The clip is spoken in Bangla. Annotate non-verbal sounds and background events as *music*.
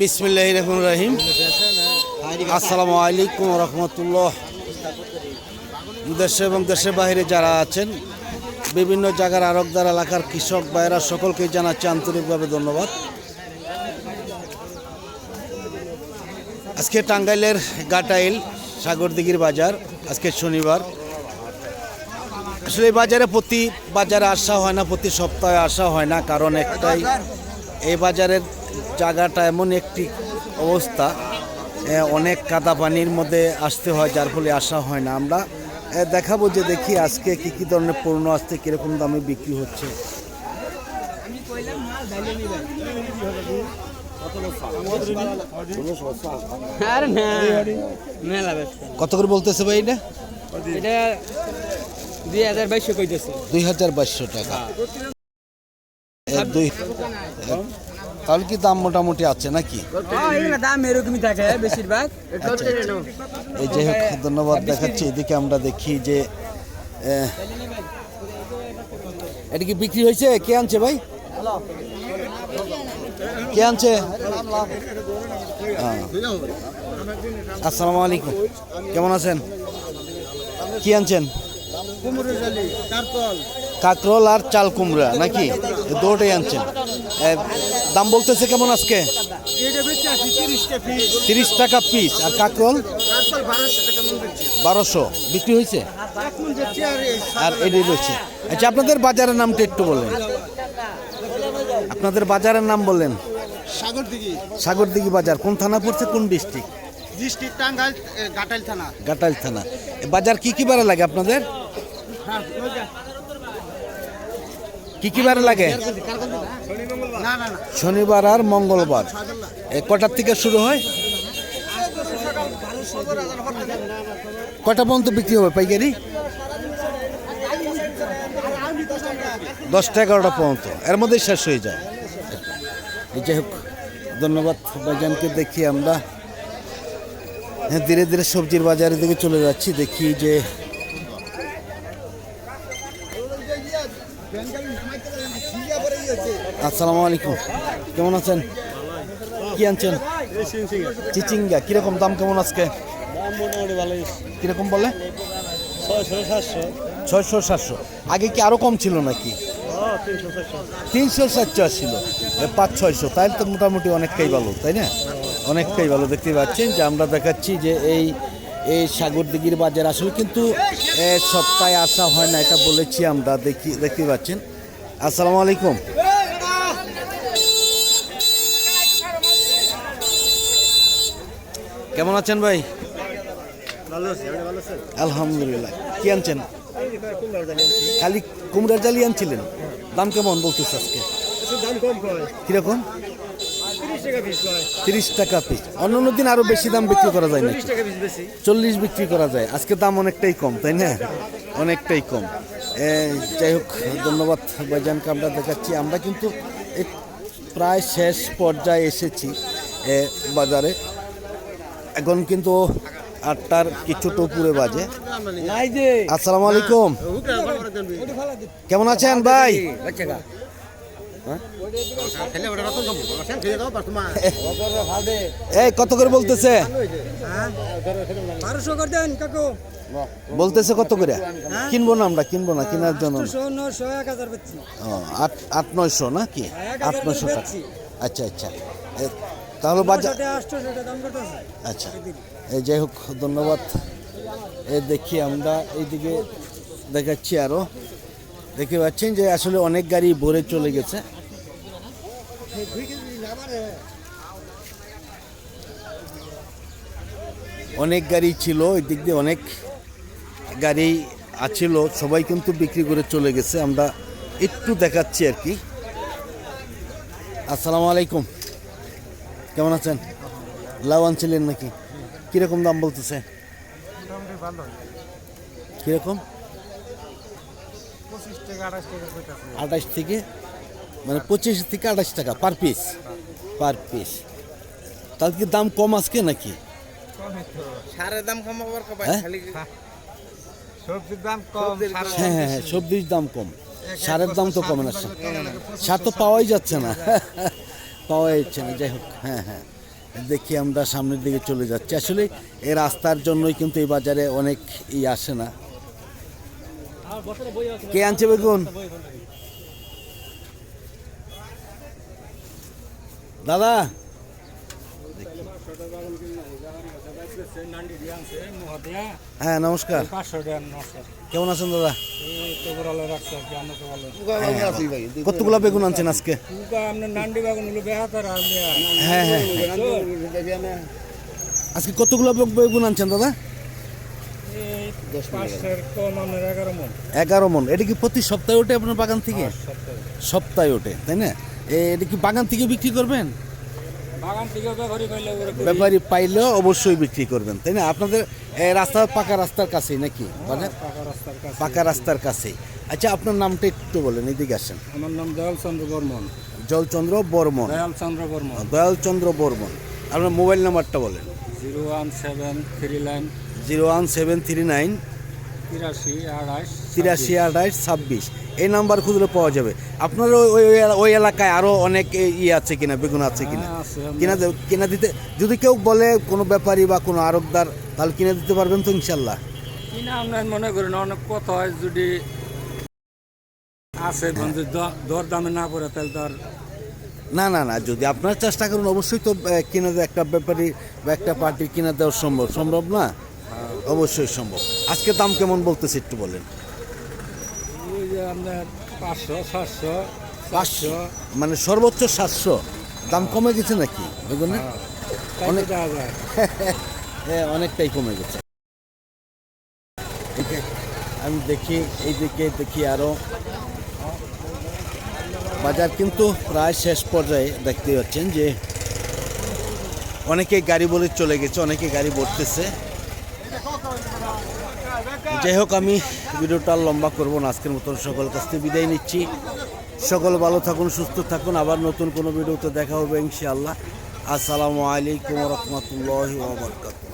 বিসমিল্লাহ রহমান রাহিম। আসসালামু আলাইকুম রহমতুল্লাহ। দেশে এবং দেশের বাইরে যারা আছেন, বিভিন্ন জায়গার আরকদার এলাকার কৃষক ভাইয়েরা সকলকে জানাচ্ছি আন্তরিকভাবে ধন্যবাদ। আজকে টাঙ্গাইলের গাটাইল সাগরদিঘির বাজার, আজকে শনিবার। আসলে এই বাজারে প্রতি বাজারে আসা হয় না, প্রতি সপ্তাহে আসা হয় না, কারণ একটাই, এই বাজারের জায়গাটা এমন একটি অবস্থা অনেক কাদা পানির মধ্যে আসতে হয় যার ফলে আসা হয় না। আমরা দেখাবো যে দেখি আজকে কি কি ধরনের পণ্য আসতে কীরকম দামে বিক্রি হচ্ছে। কত করে বলতেছে ভাই এটা? এটা দুই হাজার বাইশশো কইতেছে। দুই হাজার বাইশশো টাকা। দুই তাহলে কি দাম মোটামুটি আছে নাকি? দাম এরকমই থাকে বেশিরভাগ। এই হোক ধন্যবাদ দেখাচ্ছি। এদিকে আমরা দেখি যে এটা কি বিক্রি হয়েছে? কে আনছে ভাই? কে আনছে? হ্যাঁ। আসসালামু আলাইকুম। কেমন আছেন? কি আনছেন? কাকরল আর চাল কুমড়া নাকি? দুটোই আনছেন। দাম বলতেছে কেমন আজকে? তিরিশ টাকা পিস আর কাকরল? বারোশো বিক্রি হয়েছে? আর এটি রয়েছে। আচ্ছা আপনাদের বাজারের নামটা একটু বলেন। আপনাদের বাজারের নাম বললেন সাগর দিঘি সাগরদিঘি বাজার। কোন থানা পড়ছে? কোন ডিস্ট্রিক্ট? ডিস্ট্রিক্ট টাঙ্গাইল এ, ঘাটাইল থানা। গাটাইল থানা। বাজার কি কি বারে লাগে আপনাদের? কি কি বারে লাগে? শনিবার আর মঙ্গলবার। কটার থেকে শুরু হয়? কটা পর্যন্ত বিক্রি হবে পাইকারি? দশটা এগারোটা পর্যন্ত। এর মধ্যেই শেষ হয়ে যায়। যাই হোক, ধন্যবাদ ভাইজানকে। দেখি আমরা হ্যাঁ ধীরে ধীরে সবজির বাজারের দিকে চলে যাচ্ছি। দেখি যে আসসালামু আলাইকুম। কেমন আছেন? কি আনছেন? চিচিঙ্গা। কীরকম দাম কেমন আজকে? কীরকম বলে? ছয়শো সাতশো। আগে কি আরও কম ছিল নাকি? তিনশো সাতশো ছিল। পাঁচ, ছয়শো। তাই তো মোটামুটি অনেকটাই ভালো, তাই না? অনেকটাই ভালো দেখতে পাচ্ছেন যে আমরা দেখাচ্ছি যে এই এই সাগরদিঘির বাজার আসলে কিন্তু সপ্তাহে আসা হয় না এটা বলেছি আমরা দেখি দেখতে পাচ্ছেন। আসসালামু আলাইকুম। কেমন আছেন ভাই? আলহামদুলিল্লাহ। কি আনছেন? খালি কুমড়ার জালি আনছিলেন? দাম কেমন বলতেছে আজকে? কীরকম? তিরিশ টাকা পিস অন্যান্য দিন আরও বেশি দাম বিক্রি করা যায় টাকা চল্লিশ বিক্রি করা যায়। আজকে দাম অনেকটাই কম তাই না? অনেকটাই কম। যাই হোক ধন্যবাদ ভাইজানকে আমরা দেখাচ্ছি। আমরা কিন্তু প্রায় শেষ পর্যায়ে এসেছি বাজারে। এখন কিন্তু আটটার কিছুটা উপরে বাজে। আসসালামু আলাইকুম। কেমন আছেন ভাই? এই কত করে বলতেছে? বারোশো দেন কাকু। বলতেছে কত করে? কিনবো না আমরা কিনবো না কেনার জন্য না। আট আট নয়শো নাকি? এক আট নয়শো টাকা। আচ্ছা এ, তাহলে বাজার আচ্ছা। এই যাই হোক ধন্যবাদ। এ দেখি আমরা এইদিকে দেখাচ্ছি আরও দেখতে পাচ্ছেন যে আসলে অনেক গাড়ি ভরে চলে গেছে। অনেক গাড়ি ছিল ওই দিক দিয়ে অনেক গাড়ি আছিল সবাই কিন্তু বিক্রি করে চলে গেছে। আমরা একটু দেখাচ্ছি আর কি। আসসালামু আলাইকুম। কেমন আছেন? লাউ আনছিলেন নাকি? কীরকম দাম বলতেছে? কীরকম? আঠাশ থেকে মানে পঁচিশ থেকে আঠাশ টাকা পার পিস পার পিস তাহলে কি দাম কম আজকে নাকি? সারের দাম কম হ্যাঁ? সবজির দাম কম হ্যাঁ হ্যাঁ হ্যাঁ সবজির দাম কম। সারের দাম তো কমে না। সার *laughs* তো পাওয়াই যাচ্ছে না। পাওয়া যাচ্ছে না। যাই হোক হ্যাঁ হ্যাঁ। দেখি আমরা সামনের দিকে চলে যাচ্ছি। আসলে এই রাস্তার জন্যই কিন্তু এই বাজারে অনেক ই আসে না। কে আনছে বেগুন? দাদা। হ্যাঁ নমস্কার। কেমন আছেন দাদা? কতগুলো বেগুন আনছেন আজকে? হ্যাঁ হ্যাঁ। আজকে কতগুলো বেগুন আনছেন দাদা? এগারো মন। এটা কি প্রতি সপ্তাহে ওঠে আপনার বাগান থেকে? সপ্তাহে ওঠে তাই না? এটা কি বাগান থেকে বিক্রি করবেন? বাগান থেকে ব্যাপারী পাইলে অবশ্যই বিক্রি করবেন তাই না? আপনাদের রাস্তা পাকা রাস্তার কাছেই নাকি? মানে পাকা রাস্তার কাছে কাছেই। আচ্ছা আপনার নামটা একটু বলেন এদিকে আসেন। আমার নাম দয়ালচন্দ্র বর্মন। জলচন্দ্র বর্মন। দয়ালচন্দ্র বর্মন। দয়ালচন্দ্র বর্মন। আপনার মোবাইল নাম্বারটা বলেন। Zero one seven three nine. Zero one seven three nine তিরাশি আড়াইশ আঠাশ ছাব্বিশ। এই নাম্বার খুঁজলে পাওয়া যাবে। আপনার ওই ওই এলাকায় আরও অনেক ইয়ে আছে কিনা বেগুন আছে কিনা? হ্যাঁ, আমরা- কিনা কিনা দিতে যদি কেউ বলে কোনো ব্যাপারী বা কোনো আরবদার তাহলে কিনে দিতে পারবেন তো ইনশাল্লাহ। কিনা আপনার মনে করেন অনেক কথা হয় যদি আছে বন্ধু দর দামে না পড়ে তাহলে তো না না না যদি আপনারা চেষ্টা করুন অবশ্যই তো কিনে একটা ব্যাপারী বা একটা পার্টির কিনে দেওয়া সম্ভব সম্ভব না। অবশ্যই সম্ভব। আজকে দাম কেমন বলতেছে একটু বলেন। পাঁচশো সাতশো পাঁচশো? মানে সর্বোচ্চ সাতশো। দাম কমে গেছে নাকি? বেগুনে অনেক *laughs* হ্যাঁ অনেকটাই কমে গেছে। আমি দেখি এইদিকে দেখি আরও। বাজার কিন্তু প্রায় শেষ পর্যায়ে দেখতে পাচ্ছেন যে অনেকে গাড়ি বলে চলে গেছে অনেকে গাড়ি ভরতেছে যাই হোক আমি ভিডিওটা লম্বা করব না। আজকের মতন সকল কাছ থেকে বিদায় নিচ্ছি। সকল ভালো থাকুন, সুস্থ থাকুন। আবার নতুন কোনো ভিডিওতে দেখা হবে ইনশাআল্লাহ। আসসালামু আলাইকুম রহমতুল্লাহ বারকাত